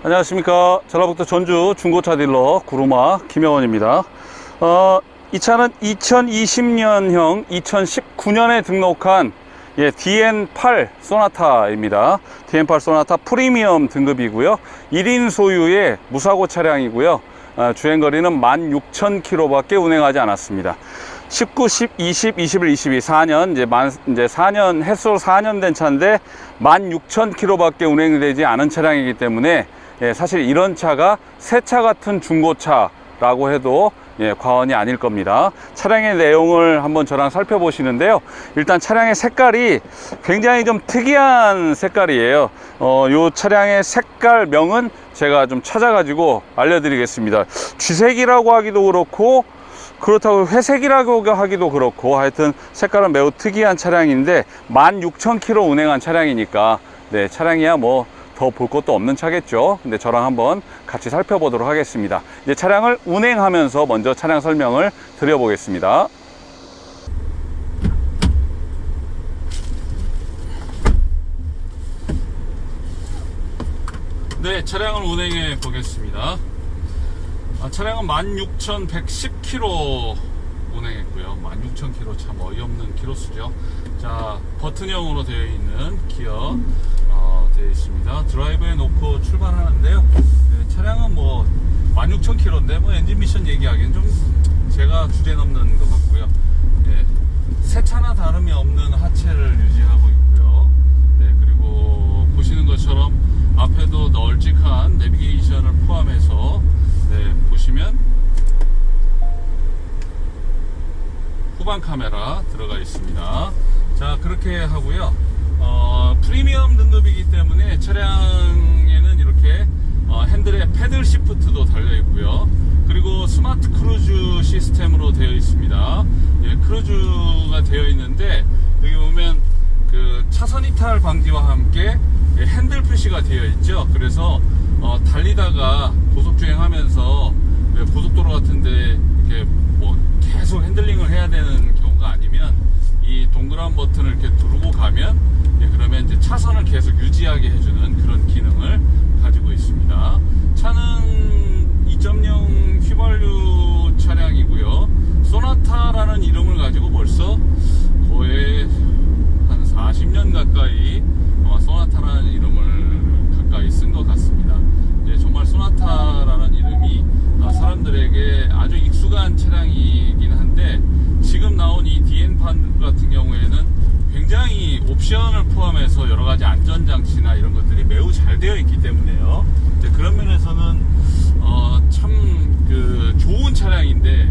안녕하십니까. 전라북도 전주 중고차 딜러 구루마 김영원입니다. 어, 이 차는 2020년형 2019년에 등록한 예, DN8 소나타입니다. DN8 소나타 프리미엄 등급이고요. 1인 소유의 무사고 차량이고요. 어, 주행거리는 16,000km밖에 운행하지 않았습니다. 19, 10, 20, 21, 22, 4년, 이제 만, 이제 4년, 횟수 4년 된 차인데 16,000km밖에 운행되지 않은 차량이기 때문에 예, 사실 이런 차가 새 차 같은 중고차라고 해도 예, 과언이 아닐 겁니다. 차량의 내용을 한번 저랑 살펴보시는데요. 일단 차량의 색깔이 굉장히 좀 특이한 색깔이에요. 어, 요 차량의 색깔명은 제가 좀 찾아가지고 알려드리겠습니다. 쥐색이라고 하기도 그렇고 그렇다고 회색이라고 하기도 그렇고 하여튼 색깔은 매우 특이한 차량인데 16,000km 운행한 차량이니까 네, 차량이야 뭐 더 볼 것도 없는 차겠죠. 근데 저랑 한번 같이 살펴보도록 하겠습니다. 이제 차량을 운행하면서 먼저 차량 설명을 드려보겠습니다. 네, 차량을 운행해 보겠습니다. 아, 차량은 16,110km 운행했고요. 16,000km 참 어이없는 키로수죠. 자, 버튼형으로 되어 있는 기어 어, 되어 있습니다. 드라이브에 놓고 출발하는데요. 네, 차량은 뭐 16,000km인데 뭐 엔진 미션 얘기하기엔 좀 제가 주제 넘는 것 같고요. 네, 새 차나 다름이 없는 하체를 유지하고 있고요. 네, 그리고 보시는 것처럼 앞에도 널찍한 내비게이션을 포함해서 네, 보시면 후방 카메라 들어가 있습니다. 자, 그렇게 하고요. 등급이기 때문에 차량에는 이렇게 어, 핸들에 패들 시프트도 달려 있고요. 그리고 스마트 크루즈 시스템으로 되어 있습니다. 예, 크루즈가 되어 있는데 여기 보면 그 차선 이탈 방지와 함께 예, 핸들 표시가 되어 있죠. 그래서 어, 달리다가 고속 주행하면서 예, 고속도로 같은데 이렇게 뭐 계속 핸들링을 해야 되는 경우가 아니면 이 동그란 버튼을 이렇게 누르고 가면 예, 그러면 이제 차선을 계속 유지하게 해주는 그런 기능을 가지고 있습니다. 차는 2.0 휘발유 차량이고요. 소나타라는 이름을 가지고 벌써 거의 한 40년 가까이 어, 소나타라는 이름을 가까이 쓴 것 같습니다. 예, 정말 소나타라는 이름이 아, 사람들에게 아주 익숙한 차량이긴 한데 지금 나온 이 DN8 같은 경우에는 굉장히 옵션을 포함해서 여러 가지 안전 장치나 이런 것들이 매우 잘 되어 있기 때문에요. 그런 면에서는 어, 참 그 좋은 차량인데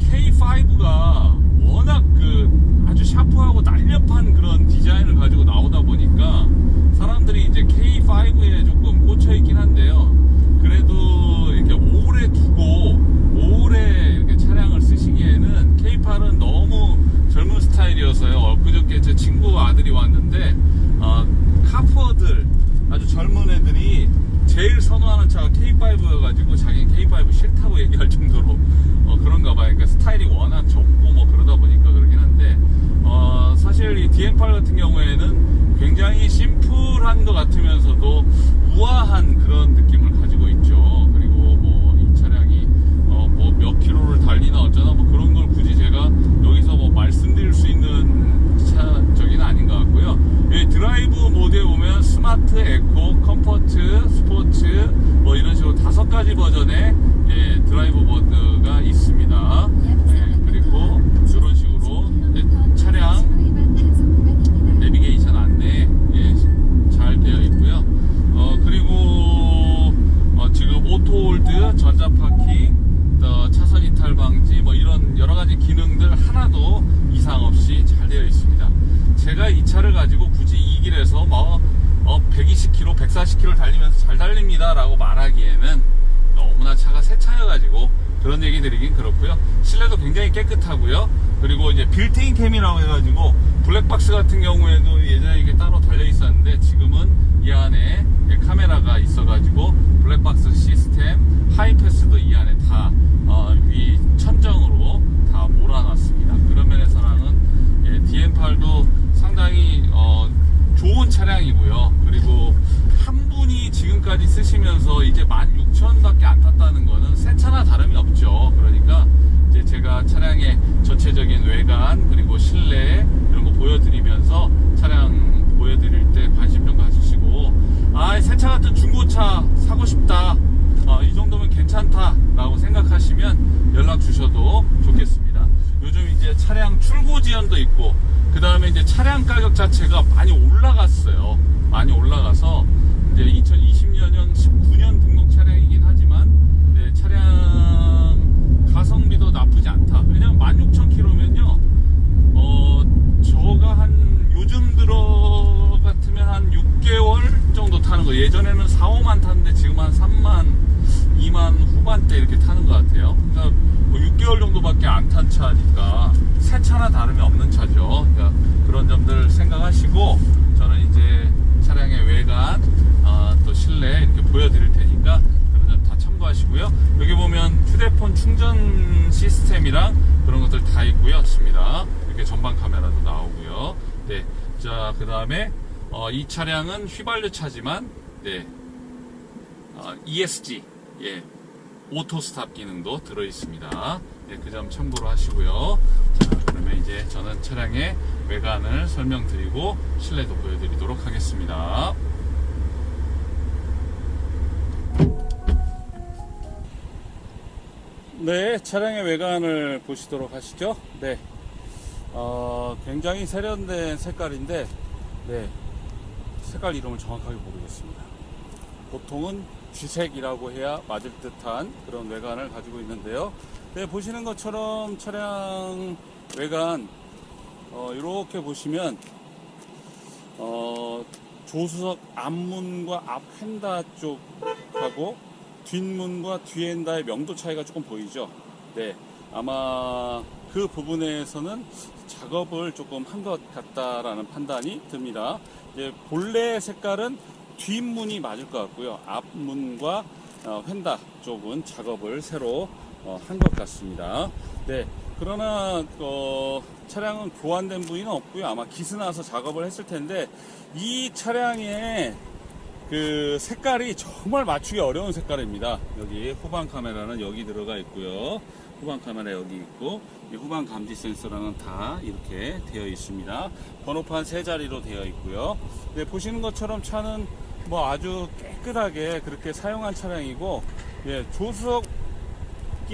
K5가 워낙 그 아주 샤프하고 날렵한 그런 디자인을 가지고 나오다 보니까 사람들이 이제 K5에 조금 꽂혀 있긴 한데요. 그래도 이렇게 오래 두고 오래 이렇게 차량을 쓰시기에는 K8은 너무 젊은 스타일이어서요. 엊그저께 제 친구 아들이 왔는데 어, 카푸어들 아주 젊은 애들이 제일 선호하는 차가 K5여가지고 자기 K5 싫다고 얘기할 정도로 어, 그런가 봐요. 그러니까 스타일이 워낙 적고 뭐 그러다 보니까 그러긴 한데 어, 사실 이 DN8 같은 경우에는 굉장히 심플한 것 같으면서도 우아한 그런 느낌을 가지고 있죠. 그리고 뭐 이 차량이 어, 뭐몇 킬로를 달리나 어쩌나 뭐 그런 걸 굳이 제가 여기서 뭐 말씀드릴 수 있는 차 저기는 아닌 것 같고요. 이 드라이브 모드에 보면 스마트, 에코, 컴포트, 스포츠 뭐 이런 식으로 다섯 가지 버전의 예, 드라이브 모드가 있습니다. 예, 그리고 이런 식으로 예, 차량 내비게이션 안내 예, 잘 되어 있고요. 어, 그리고 어, 지금 오토홀드, 전자파킹, 또 차선 이탈 방지 뭐 이런 여러 가지 기능들 하나도 이상 없이 잘 되어 있습니다. 제가 이 차를 가지고 굳이 이 길에서 뭐 어, 120km, 140km 달리면서 잘 달립니다 라고 말하기에는 너무나 차가 새 차여가지고 그런 얘기 드리긴 그렇고요. 실내도 굉장히 깨끗하고요. 그리고 이제 빌트인 캠이라고 해가지고 블랙박스 같은 경우에도 예전에 이게 따로 달려 있었는데 지금은 이 안에 카메라가 있어가지고 블랙박스 시스템, 하이패스도 이 안에 다 어, 위 천정으로 다 몰아놨습니다. 그런 면에서는 예, DN8도 상당히 어, 좋은 차량이고요. 그리고 한 분이 지금까지 쓰시면서 이제 16,000밖에 안 탔다는 거는 새 차나 다름이 없죠. 그러니까 이제 제가 차량의 전체적인 외관 그리고 실내 이런 거 보여드리면서 차량 보여드릴 때 관심 좀 가지시고 아, 새 차 같은 중고차 사고 싶다. 어, 이 정도면 괜찮다라고 생각하시면 연락 주셔도 좋겠습니다. 요즘 이제 차량 출고 지연도 있고 그 다음에 이제 차량 가격 자체가 많이 올라갔어요. 많이 올라가서 이제 2020년 19년 등록 차량이긴 하지만 네, 차량 가성비도 나쁘지 않다. 왜냐면 16,000km면요. 어, 저가 한 요즘 들어 같으면 한 6개월 정도 타는 거. 예전에는 4, 5만 탔는데 지금 한 3만, 2만 후반대 이렇게 타는 것 같아요. 그러니까 뭐 6개월 정도밖에 안 탄 차니까 새 차나 다름이 없는 차죠. 그러니까 그런 점들 생각하시고 저는 이제 차량의 외관, 어, 또 실내 이렇게 보여드릴 테니까 점다 참고하시고요. 여기 보면 휴대폰 충전 시스템이랑 그런 것들 다 있고요. 있습니다. 이렇게 전방 카메라도 나오고요. 네. 자, 그 다음에 이 차량은 휘발유 차지만 네. 어, ESG 예. 오토 스탑 기능도 들어 있습니다. 네, 그 점 참고로 하시고요. 자, 그러면 이제 저는 차량의 외관을 설명드리고 실내도 보여드리도록 하겠습니다. 네, 차량의 외관을 보시도록 하시죠. 네. 어, 굉장히 세련된 색깔인데, 네. 색깔 이름을 정확하게 모르겠습니다. 보통은 쥐색이라고 해야 맞을 듯한 그런 외관을 가지고 있는데요. 네, 보시는 것처럼 차량 외관, 어, 이렇게 보시면, 어, 조수석 앞문과 앞 휀다 쪽하고 뒷문과 뒤 휀다의 명도 차이가 조금 보이죠. 네, 아마 그 부분에서는 작업을 조금 한 것 같다라는 판단이 듭니다. 이제 본래 색깔은 뒷문이 맞을 것 같고요. 앞문과 어, 휀다 쪽은 작업을 새로 어, 한 것 같습니다. 네. 그러나 어, 차량은 교환된 부위는 없고요. 아마 기스나서 작업을 했을 텐데 이 차량의 그 색깔이 정말 맞추기 어려운 색깔입니다. 여기 후방 카메라는 여기 들어가 있고요. 후방 카메라 여기 있고 이 후방 감지 센서랑은 다 이렇게 되어 있습니다. 번호판 세 자리로 되어 있고요. 네, 보시는 것처럼 차는 뭐 아주 깨끗하게 그렇게 사용한 차량이고 예, 조수석이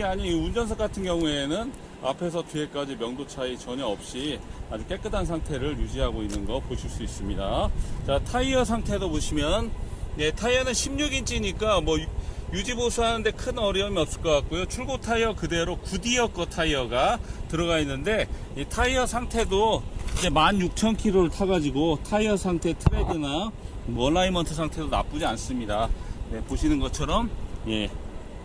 아닌 운전석 같은 경우에는 앞에서 뒤에까지 명도 차이 전혀 없이 아주 깨끗한 상태를 유지하고 있는 거 보실 수 있습니다. 자, 타이어 상태도 보시면 네, 타이어는 16인치니까 뭐 유- 유지 보수하는데 큰 어려움이 없을 것 같고요. 출고 타이어 그대로 구디어 거 타이어가 들어가 있는데 이 타이어 상태도 이제 16,000km를 타가지고 타이어 상태 트레드나 뭐 얼라이먼트 상태도 나쁘지 않습니다. 네, 보시는 것처럼 예,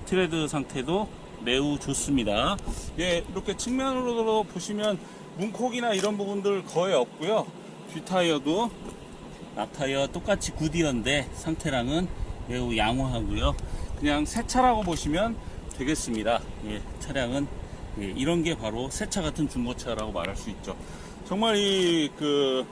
트레드 상태도 매우 좋습니다. 예, 이렇게 측면으로 보시면 문콕이나 이런 부분들 거의 없고요. 뒤 타이어도 앞타이어 똑같이 구디어인데 상태랑은 매우 양호하고요. 그냥 새 차라고 보시면 되겠습니다. 예, 차량은 예, 이런 게 바로 새 차 같은 중고차라고 말할 수 있죠. 정말 이 그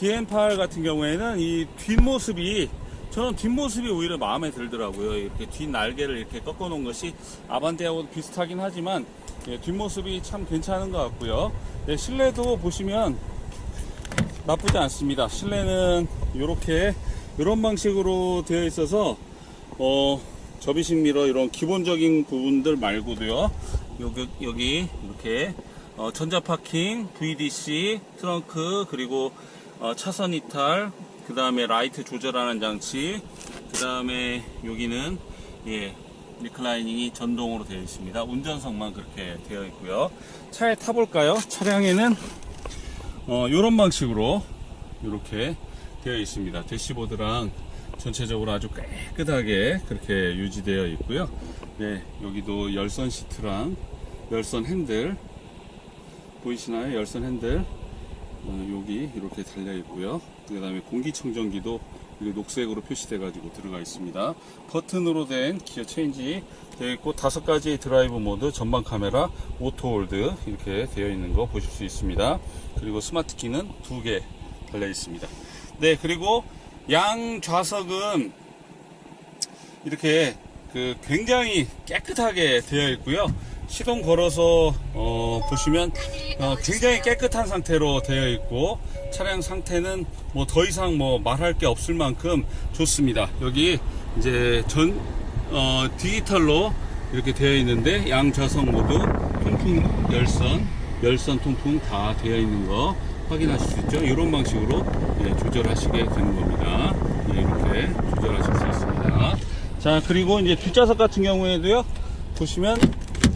DN8 같은 경우에는 이 뒷모습이 저는 뒷모습이 오히려 마음에 들더라고요. 이렇게 뒷 날개를 이렇게 꺾어 놓은 것이 아반떼하고 비슷하긴 하지만 예, 뒷모습이 참 괜찮은 것 같고요. 예, 실내도 보시면 나쁘지 않습니다. 실내는 이렇게 이런 방식으로 되어 있어서 어, 접이식 미러 이런 기본적인 부분들 말고도요. 여기 여기 이렇게 어, 전자 파킹, VDC, 트렁크 그리고 어, 차선 이탈, 그 다음에 라이트 조절하는 장치, 그 다음에 여기는 예 리클라이닝이 전동으로 되어 있습니다. 운전석만 그렇게 되어 있고요. 차에 타볼까요? 차량에는 어, 요런 방식으로 이렇게 되어 있습니다. 대시보드랑 전체적으로 아주 깨끗하게 그렇게 유지되어 있고요. 네, 여기도 열선 시트랑 열선 핸들 보이시나요? 열선 핸들 어, 여기 이렇게 달려 있고요. 그 다음에 공기청정기도 녹색으로 표시돼 가지고 들어가 있습니다. 버튼으로 된 기어 체인지 되어 있고 다섯 가지 드라이브 모드, 전방 카메라, 오토 홀드 이렇게 되어 있는 거 보실 수 있습니다. 그리고 스마트 키는 두 개 달려 있습니다. 네, 그리고 양 좌석은 이렇게 그 굉장히 깨끗하게 되어 있고요. 시동 걸어서 어, 보시면 어, 굉장히 깨끗한 상태로 되어 있고 차량 상태는 뭐 더 이상 뭐 말할 게 없을 만큼 좋습니다. 여기 이제 전 어, 디지털로 이렇게 되어 있는데 양좌석 모두 통풍 열선 열선 통풍 다 되어 있는 거 확인하실 수 있죠. 이런 방식으로 예, 조절하시게 되는 겁니다. 예, 이렇게 조절하실 수 있습니다. 자 그리고 이제 뒷좌석 같은 경우에도요 보시면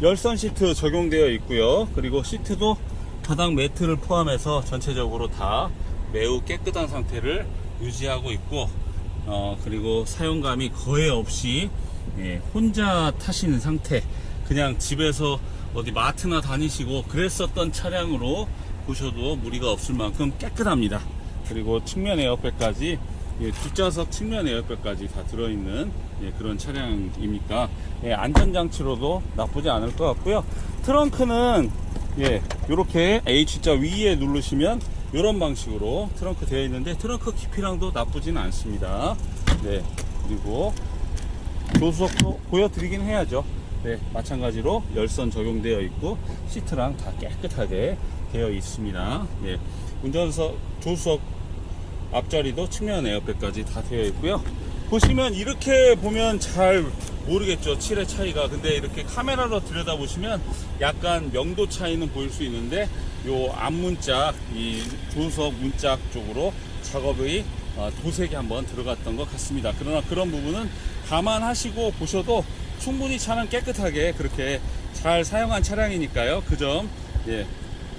열선 시트 적용되어 있고요. 그리고 시트도 바닥 매트를 포함해서 전체적으로 다 매우 깨끗한 상태를 유지하고 있고 어, 그리고 사용감이 거의 없이 예, 혼자 타시는 상태. 그냥 집에서 어디 마트나 다니시고 그랬었던 차량으로 보셔도 무리가 없을 만큼 깨끗합니다. 그리고 측면 에어백까지 예, 뒷좌석 측면 에어백까지 다 들어있는 예, 그런 차량이니까? 예, 안전장치로도 나쁘지 않을 것 같고요. 트렁크는 예, 요렇게 H자 위에 누르시면 이런 방식으로 트렁크 되어 있는데 트렁크 깊이랑도 나쁘진 않습니다. 네, 그리고 조수석도 보여드리긴 해야죠. 네, 마찬가지로 열선 적용되어 있고 시트랑 다 깨끗하게 되어 있습니다. 네, 운전석 조수석 앞자리도 측면 에어백까지 다 되어 있고요. 보시면 이렇게 보면 잘 모르겠죠. 칠의 차이가. 근데 이렇게 카메라로 들여다보시면 약간 명도 차이는 보일 수 있는데 요 앞문짝, 이 조수석 문짝 쪽으로 작업의 어, 도색이 한번 들어갔던 것 같습니다. 그러나 그런 부분은 감안하시고 보셔도 충분히 차는 깨끗하게 그렇게 잘 사용한 차량이니까요. 그 점 예,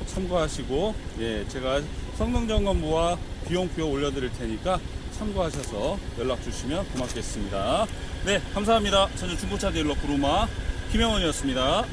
참고하시고 예, 제가 성능 점검부와 비용표 올려드릴 테니까 참고하셔서 연락 주시면 고맙겠습니다. 네, 감사합니다. 저는 중고차 딜러 구루마 김영원이었습니다.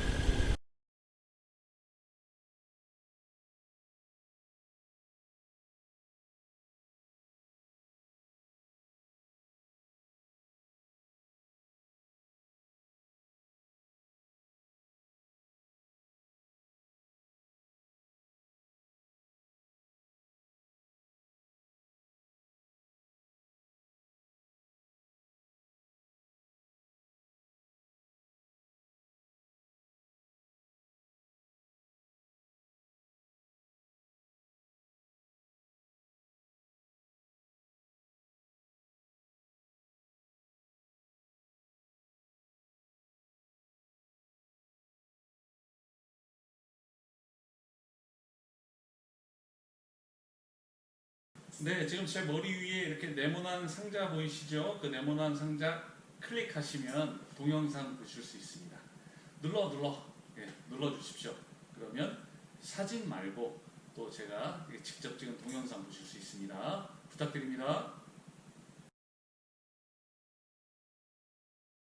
네, 지금 제 머리 위에 이렇게 네모난 상자 보이시죠? 그 네모난 상자 클릭하시면 동영상 보실 수 있습니다. 눌러 눌러 예, 눌러 주십시오. 그러면 사진 말고 또 제가 직접 찍은 동영상 보실 수 있습니다. 부탁드립니다.